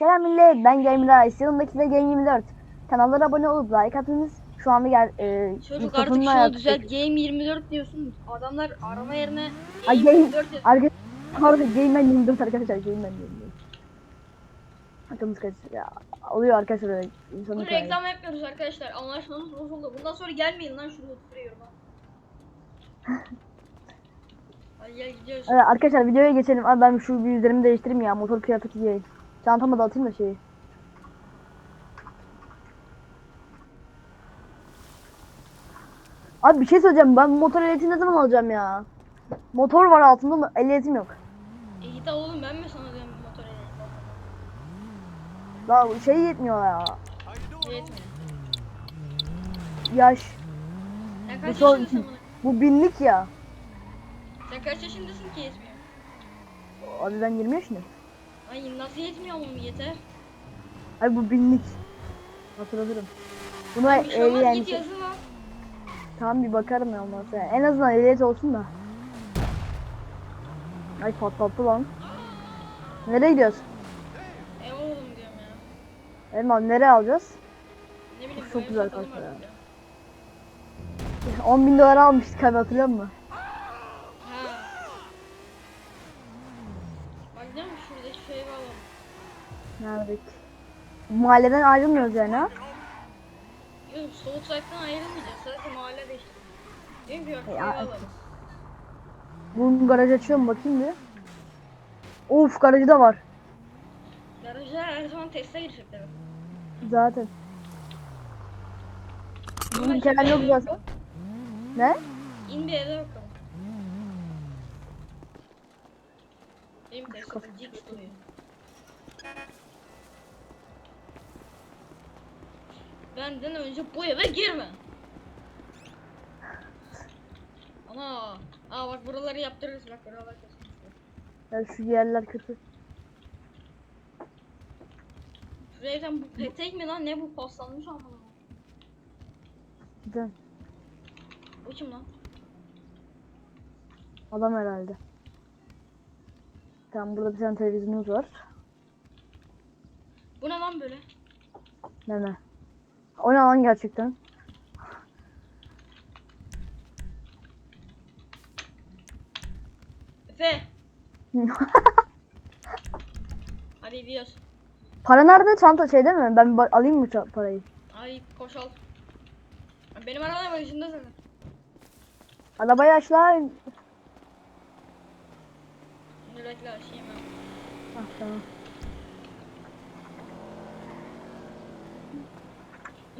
Selam millet ben Gamer Ice yanımdaki de Game 24 Kanallara abone olup like atınız Şu anda gel e, Çocuk artık şunu düzelt. Game 24 diyorsun. Adamlar arama yerine Ay, Game game- 24 yazıyor. Arkadaşlar Game Man 24 arkadaşlar Game Man 24 Aklımız karıştı ya Oluyor arkadaşlar Bu reklam yapmıyoruz arkadaşlar. Anlaşmamız bozuldu. Bundan sonra gelmeyin lan şurada oturuyorum ha. Hadi gel gidiyoruz. Evet, arkadaşlar videoya geçelim Abi ben şu bir üzerimi değiştireyim ya motor kıyafeti giyeyim Çantama da atayım da şeyi. Abi bir şey söyleyeceğim. Ben motor ehliyeti ne zaman alacağım ya? Motor var altında mı? Ehliyetim yok. E git al oğlum ben mi sana diyorum motor. Daha şey yetmiyor ya. Yetmiyor. Yaş. Sen kaç son- yaşındasın bunu? Bu binlik ya. Sen kaç yaşındasın ki yetmiyor? Abi ben 20 yaşındayım Ay nasıl yetmiyor oğlum yeter. Abi bu binlik Hatırlatırım Buna Bir şey olmaz git yazı lan. Tamam bir bakarım ya olmazsa En azından ehliyet olsun da Ay patlattı lan Nereye gidiyoruz? E oğlum diyorum ya. Elman nereye alacağız? Ne bileyim Çok bu evi güzel satalım artık ya. ya. 10 bin dolara almıştık abi hatırlıyor musun? Ha. Bak değil mi şuradaki şeyi alalım. Neredik? Mahalleden ayrılmıyoruz yani ha? Yok soğuk saatten ayrılmayacağız. Sadece mahalle değiştireceğiz. Değil mi? Bak Ya, alalım. Bu garaj açıyor mu bakayım bir. Of garajı da var. Garaja her zaman teste girecekler. Zaten. Bunun kenar yok zaten. Ne? İn bir eve bakalım. Benim Jix duruyor. Benden önce bu eve girme. Ana. Aa bak buraları yaptırırız bak buralar kesin. Ya şu yerler kötü. Şuraya sen bu petek mi lan ne bu paslanmış ama. Güzel. Bu kim lan? Adam herhalde. Tamam burada bir tane televizyonumuz var. Bu ne lan böyle? Ne ne? O ne lan gerçekten? Efe. Hadi gidiyoruz. Para nerede? Çanta şeyde mi? Ben alayım mı parayı? Ay koşal. Benim arabam başında zaten. Arabayı aç lan. Dur bekle açayım ben. Ah, tamam.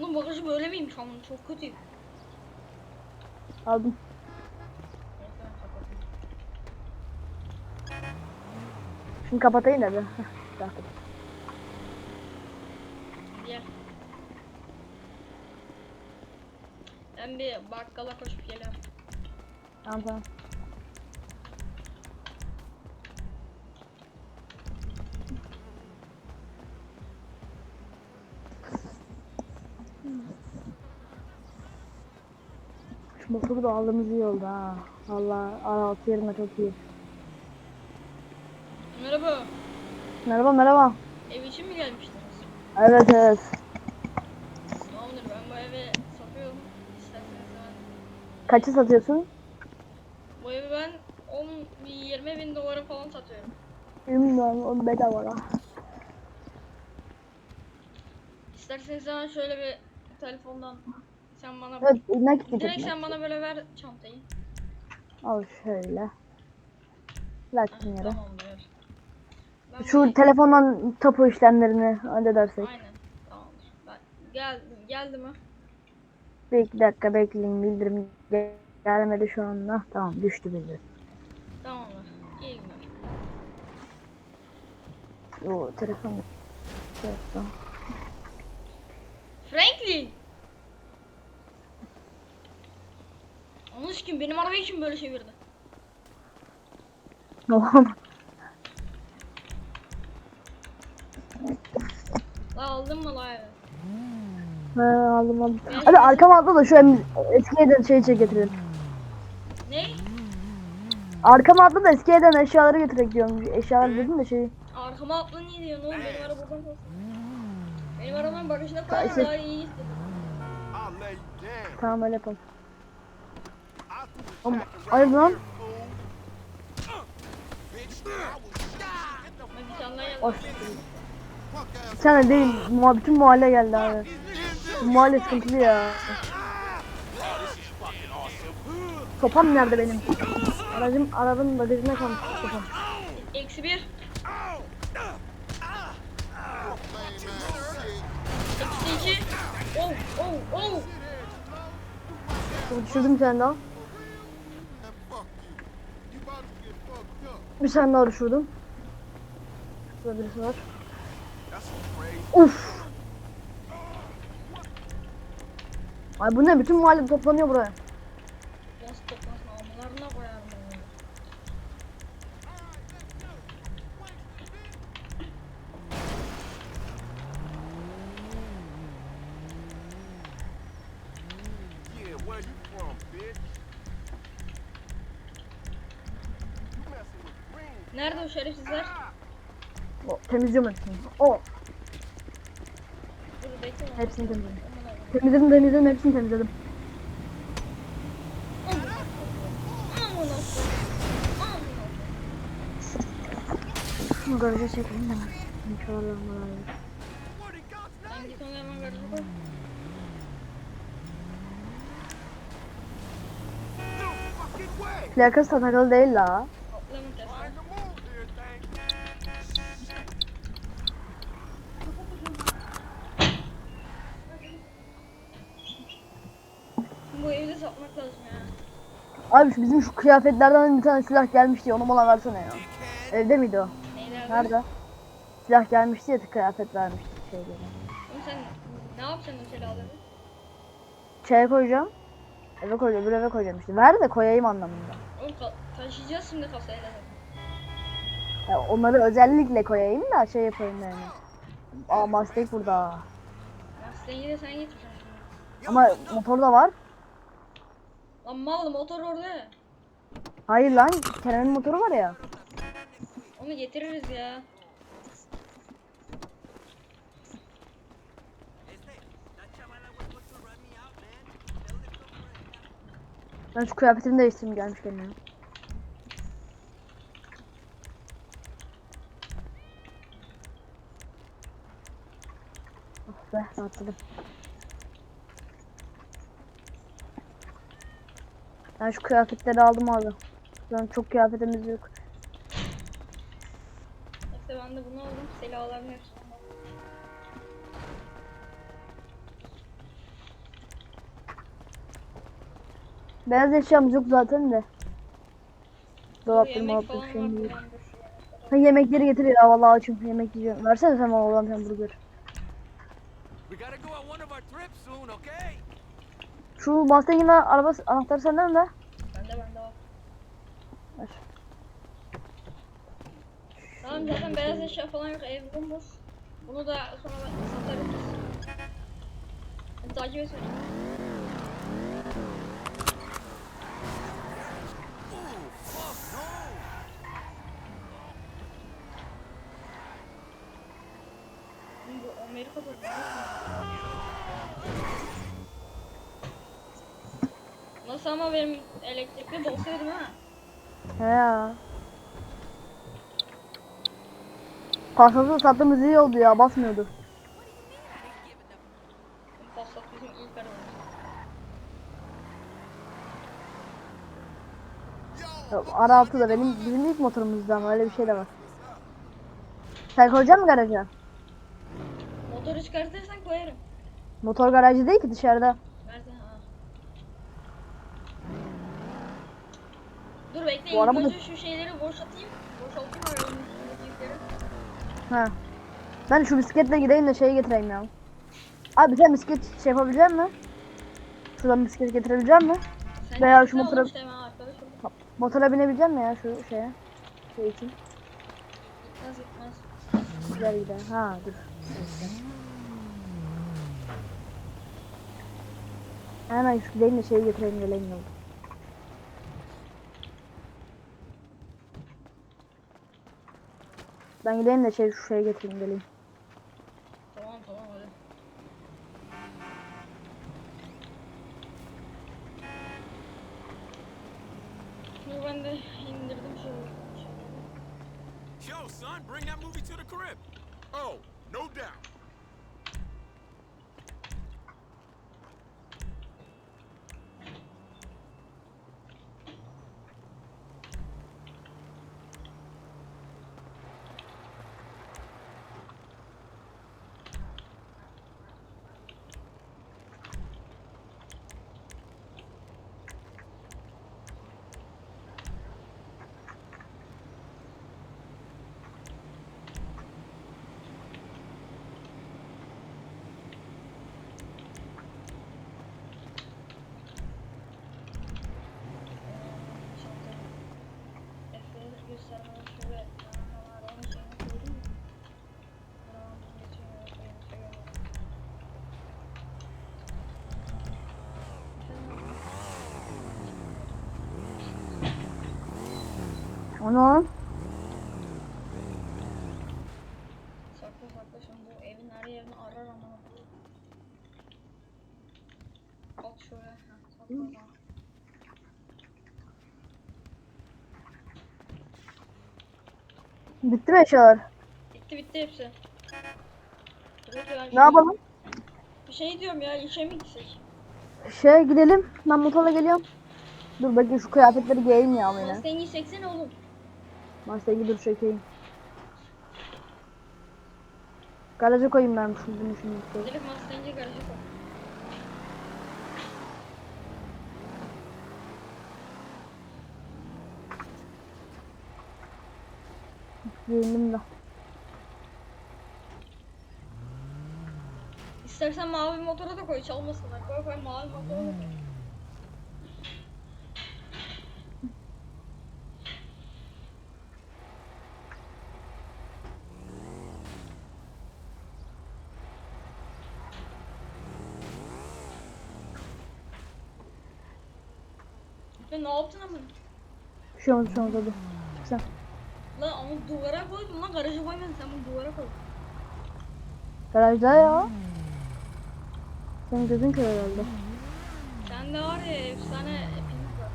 Bunun bagajı böyle miymiş ama çok kötü. Aldım. ben kapatayım. Da tamam. Gel. Ben bir bakkala koşup geliyorum. Tamam tamam. Motoru da aldığımız iyi oldu ha. Valla R6 yerine çok iyi. Merhaba. Merhaba merhaba. Ev için mi gelmiştiniz? Evet evet. Tamamdır ben bu evi satıyorum. İsterseniz hemen. Satıyorsun? Bu evi ben 10 20 bin dolara falan satıyorum. Bilmiyorum o bedava lan. İsterseniz hemen şöyle bir telefondan sen bana Evet nakit direkt sen bana böyle ver çantayı. Al şöyle. Lakin yere. Tamamdır. Ben Şu bunu- telefondan tapu işlemlerini halledersek. Aynen. Tamamdır. Ben geldim. Geldi mi? Bir iki dakika bekleyin bildirim gel- gelmedi şu anda. Tamam düştü bildirim. Tamamdır. İyi günler. O telefon. Telefon. Franklin. Onun kim benim arabayı kim böyle çevirdi? Oğlum. La aldın mı la? Ha, aldım aldım. Ben Hadi şimdi- arkama atla da şu em- eski evden şeyi çek getirelim. Ne? Arkama atla da eski evden eşyaları getirek diyorum. Eşyalar dedim de şey. Arka arkama atla niye diyorsun oğlum benim arabadan kalsın. Benim arabanın bagajına koyalım işte- daha iyi hissediyorum. I'll lay you down. Tamam öyle yapalım. Around hayır lan. Of. Bir tane değil. Bütün mahalle geldi abi. Mahalle sıkıntılı ya. Sopam nerede benim? Aracım arabanın bagajına kalmış sopam. Eksi bir. Eksi iki. Oh oh oh. Düşürdüm bir tane daha. Bir tane daha düşürdüm. Burada birisi var. Uf. Ay bu ne? Bütün mahalle toplanıyor buraya. Nasıl toplansın amlarına koyarım onu. Yeah, where you from, bitch? You messing with green. Nerede o şerefsizler? O, temizliyorum hepsini. O. Dur bekle. Hepsini temizledim. Temizledim temizledim hepsini temizledim. Garaja çekeyim de. İnşallah lambada Sen git onu hemen garaja koy. Plakası da takılı değil la. Abi şu bizim şu kıyafetlerden bir tane silah gelmişti ya onu bana versene ya. Evde miydi o? Neyler? Nerede? Silah gelmişti ya kıyafet vermişti şeyde. Oğlum sen ne yapacaksın o silahları? Şeye koyacağım. Eve koyacağım, bir eve koyacağım işte. Ver de koyayım anlamında. Oğlum taşıyacağız şimdi kasayla. Ya onları özellikle koyayım da şey yapayım yani. Aa Mustang burada. Mustang'i de sen getireceksin. Ama motor da var. Lan mal motor orada. Hayır lan Kenan'ın motoru var ya. Onu getiririz ya. Ben şu kıyafetimi değiştireyim gelmişken ya. Oh be rahatladım. Ben şu kıyafetleri aldım abi. Ben çok kıyafetimiz yok. İşte ben de bunu aldım. Hepsini aldım. Beyaz eşyamız yok zaten de. Yemek muhabbet falan şey dur. Ha yemekleri getir ya vallahi açım yemek yiyeceğim. Versene sen bana olan hamburger. Şu Mustang'in araba anahtarı sende mi be? Bende bende var. Ver. Tamam zaten beyaz eşya falan yok. Ev bomboş. Bunu da sonra satarız. Hadi takip et beni. Bu Amerika'da Nasıl ama benim elektrikli basıyordum ha. He ya. Pasatı sattığımız iyi oldu ya basmıyordu. Passat bizim ilk arabamız. Ara altı da benim bizim ilk motorumuzdu ama öyle bir şey de var. Sen koyacak mısın garaja? Motoru çıkartırsan koyarım. Motor garajı değil ki dışarıda. Nerede? Ha. Dur bekle Bu araba da- şu şeyleri boşaltayım. Boşaltayım arabanın üstündeki yükleri. Ha. Ben şu bisikletle gideyim de şeyi getireyim ya. Abi sen bisiklet şey yapabilecek misin? Şuradan bisiklet getirebilecek misin? Sen Veya şu motora- işte. Motora binebilecek misin ya şu şeye? Şey için. Gitmez gitmez. Güzel gider. Ha dur. Hemen şu gideyim de şeyi getireyim geleyim yolda. Ben gideyim de şey şu şeye getireyim geleyim. Tamam tamam hadi. Dur ben de indirdim şu. Yo, son, bring that movie to the crib. Oh, no doubt. Efe'yi göstermeden şöyle var onun şeyini koydum mu? Tamam, geçiyorum, geçiyorum, geçiyorum. O ne lan? Sakla sakla şimdi bu evin her yerini arar ama. At şöyle. Heh, sakla o zaman. Bitti mi eşyalar? Bitti bitti hepsi. Dur ya, Ne şey- yapalım? Bir şey diyorum ya işe mi gitsek? Şey gidelim. Ben motorla geliyorum. Dur bakayım şu kıyafetleri giyeyim ya yine. Mustang'i çeksene oğlum. Mustang'i dur çekeyim. Garaja koyayım ben şunu bunu şunu. Direkt Mustang'i garaja koy. Giyindim de. İstersen mavi motora da koy çalmasınlar. Koy koy mavi motora da koy. Ya ne yaptın ama? Bir şey olmaz bir şey olmaz hadi. Çık sen. Lan ama duvara koydun lan garaja koymadın sen bunu duvara koy. Garajda ya. Senin gözün kör herhalde. Sende var ya efsane pink var.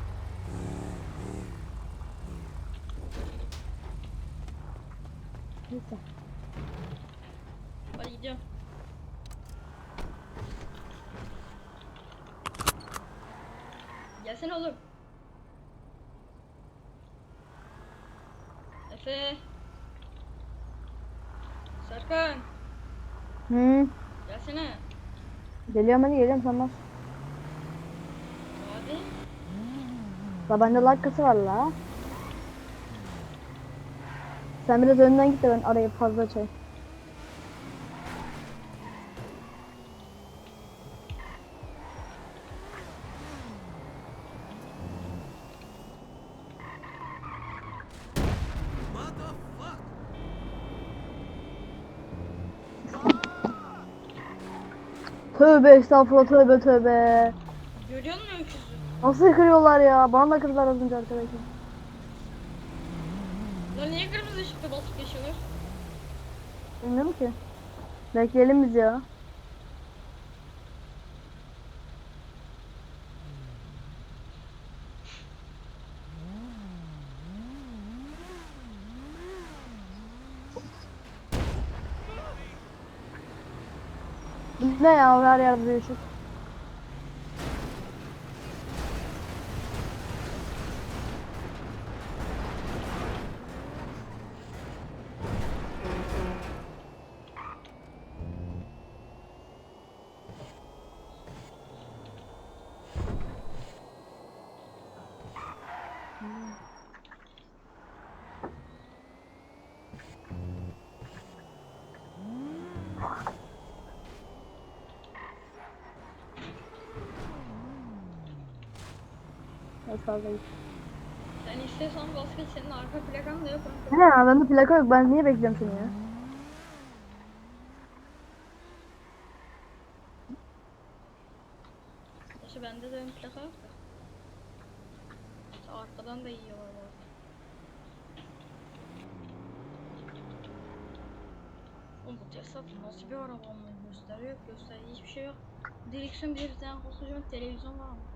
Neyse. Hadi gidiyorum. Gelsene oğlum. Efe. Serkan. Hı. Gelsene. Geliyorum hadi geliyorum sen bas. Hadi. La bende lakası var la. Sen biraz önden git de ben arayı fazla açayım. Tövbe estağfurullah tövbe tövbe. Görüyor musun öküzü? Nasıl kırıyorlar ya? Bana da kırdılar az önce arkadaşım. Lan niye kırmızı ışıkta basıp geçiyorlar? Bilmiyorum ki. Bekleyelim biz ya. Ne ya her yerde bir git. Sen istiyorsan bas geç senin arka plakan da yok. Ya bende plaka yok ben niye bekliyorum seni ya? Gerçi bende de ön plaka yok da. Arkadan da yiyorlar bu arada. Oğlum bu Tesla nasıl bir araba mı? Gösteriyor, gösteriyor. Hiçbir şey yok. Direksiyon bir tane koskocaman televizyon var ama.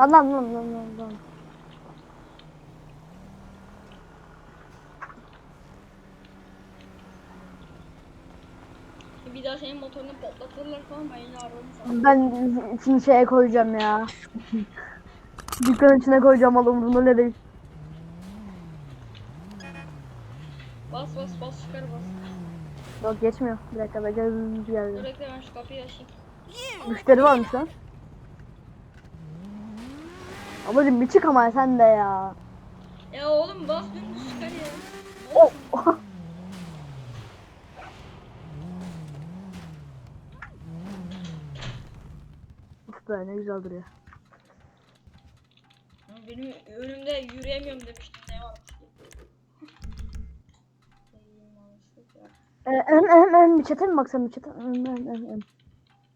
Lan lan lan lan lan lan. Bir daha senin motorunu patlatırlar falan ben yine ararım. Ben şimdi şeye koyacağım ya. Dükkanın içine koyacağım oğlum umurumda ne değil. Bas bas bas çıkar bas. Yok geçmiyor. Bir dakika bekle hızlı Dur geldi. bekle ben şu kapıyı açayım. Müşteri varmış lan. Ablacım bir çık ama sen de ya. Ya oğlum bas dümdüz çıkar ya. Oh. Uf be ne güzel duruyor. Ya Benim önümde yürüyemiyorum demiştim ne var? Ee, em em em bir çete mi baksam bir çete? Em em em em.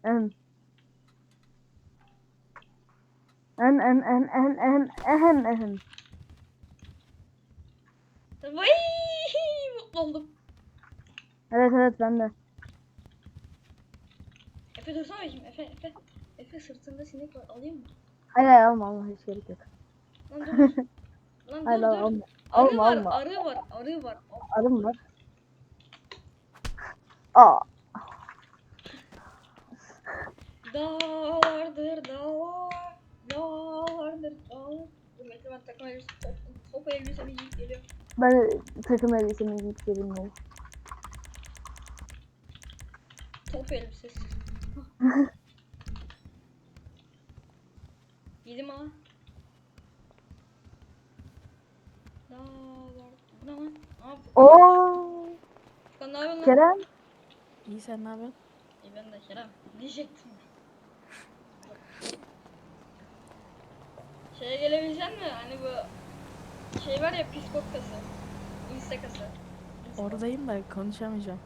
Em. Em em em em em ehem ehem. Vay mutlu oldum. Evet evet ben de. Efe dursana bakayım Efe Efe. Efe sırtında sinek var alayım mı? Hayır hayır alma alma hiç gerek yok. Lan dur. Lan Hayır dur dur. alma. Arı Alma var alma. arı var arı var. Arı mı var? Aa. Dağlardır dağlar. Dur bekle ben takım elbise top, elbisemi giyip geliyorum. Ben takım elbisemi giyip geleyim ya. Top elbisesi. Giydim ha. Ne Oo. Yapıyorsun? Kerem. İyi sen ne yapıyorsun? İyi ben de Kerem. Diyecektim. Şeye gelebilecek mi? Hani bu şey var ya psikot kası. Insta kası. Oradayım da konuşamayacağım.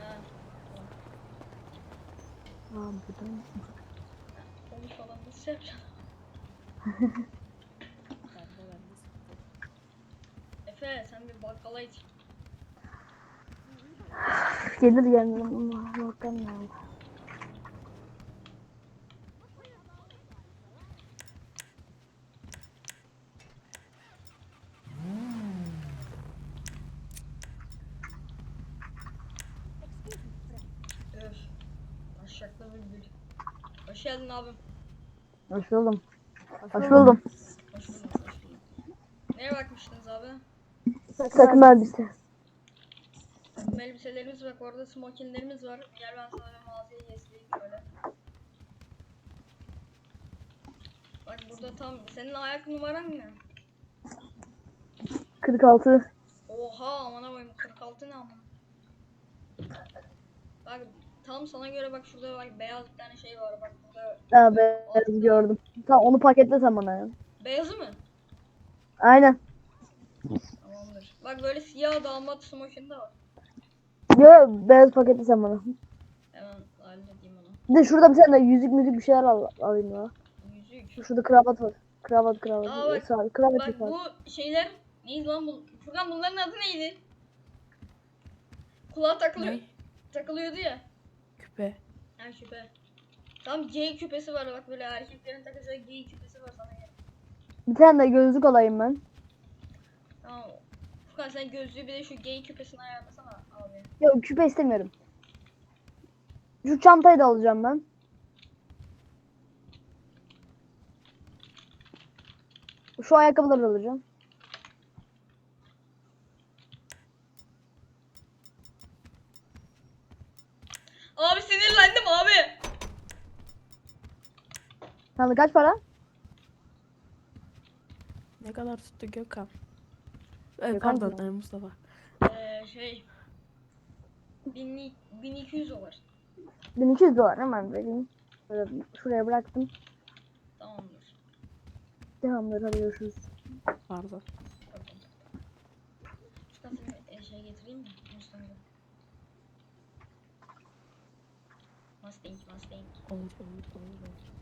Ha, Aa, buradan. konuş falan nasıl yapacağım? Efe sen bir bakkala git. Gelir gelmez. Allah Bir gül. Hoş geldin abim. Hoş buldum. Hoş buldum. Hoş bulduk, hoş bulduk. Neye bakmıştınız abi? Takım elbise. Takım elbiselerimiz bak orada smokinlerimiz var. Gel ben sana bir mağazayı gezdireyim şöyle. Bak burada tam senin ayak numaran ne? 46. Oha amına koyayım 46 ne amına. Bak tam sana göre bak şurada bak beyaz bir tane şey var bak burada. Aa beyaz gördüm. Tamam onu paketle sen bana ya. Beyazı mı? Aynen. Tamamdır. Bak böyle siyah damat smokin de var. Yo beyaz paketle sen bana. Hemen halledeyim onu. Bir de şurada bir tane de yüzük müzik bir şeyler al, alayım ya. Yüzük. Şurada kravat var. Kravat kravat. Aa, bak- Sağ, kravat Bak var. bu şeyler neydi lan bu? Furkan bunların adı neydi? Kulağa takılıyor. Ne? Takılıyordu ya. Ha küpe. Tam G küpesi var bak böyle erkeklerin takacağı G küpesi var sana gel. Bir tane de gözlük alayım ben. Tamam. Furkan sen gözlüğü bir de şu G küpesini ayarlasana abi. Yok küpe istemiyorum. Şu çantayı da alacağım ben. Şu ayakkabıları da alacağım. Sana kaç para? Ne kadar tuttu Gökhan? Ee, Gökhan pardon e, Mustafa. Ee, şey 1000 1200 dolar. 1200 dolar hemen vereyim. Böyle şuraya bıraktım. Tamamdır. Devamları hadi görüşürüz. Pardon. Pardon. Mustafa e, şey getireyim mi? Mustang'ı. Mustang, Mustang. Olur olur olur.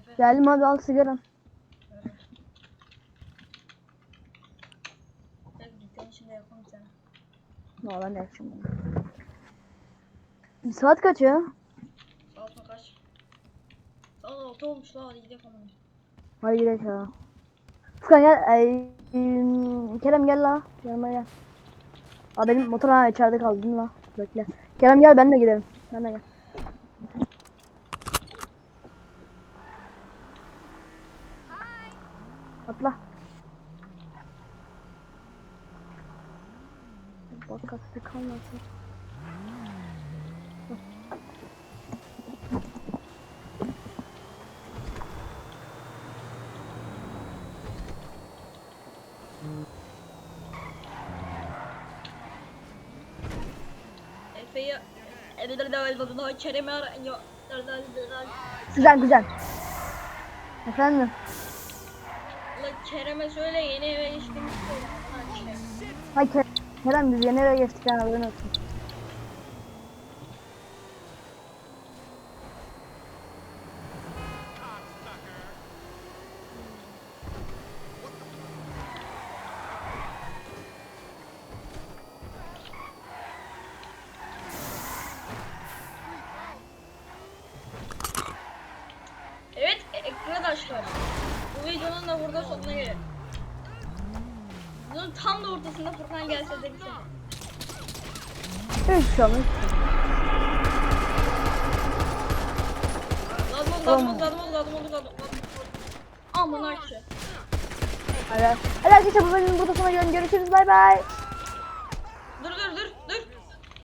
Efe, Geldim abi al sigara. ver. Gel dükkanın içinde yapalım bir tane. No ben de yapacağım bunu. Saat kaç ya? Saat mı kaç? Saat 6 olmuş la hadi gidelim hemen. Hadi gidelim ya. Furkan gel. Ay, Kerem gel la. Yanıma gel. Aa benim motor ha içeride kaldı değil mi la? Bekle. Kerem gel ben de gidelim. Ben de gel. Atla. Bak kaçtı kalmasın. Güzel güzel. Efendim. Kerem'e söyle yeni eve geçtiğimizi söyle. Ha, Kerem biz yeni eve geçtik yani haberin olsun. Evet arkadaşlar. Bu videonun da burada sonuna gelelim. Bunun tam da Furkan gelse de. Hiç şey olmaz. Lazım lazım lazım lazım oldu, lazım oldu. Aman. Hadi arkadaşlar bu bölümün burada sonuna gelelim. Görüşürüz. Bay bay.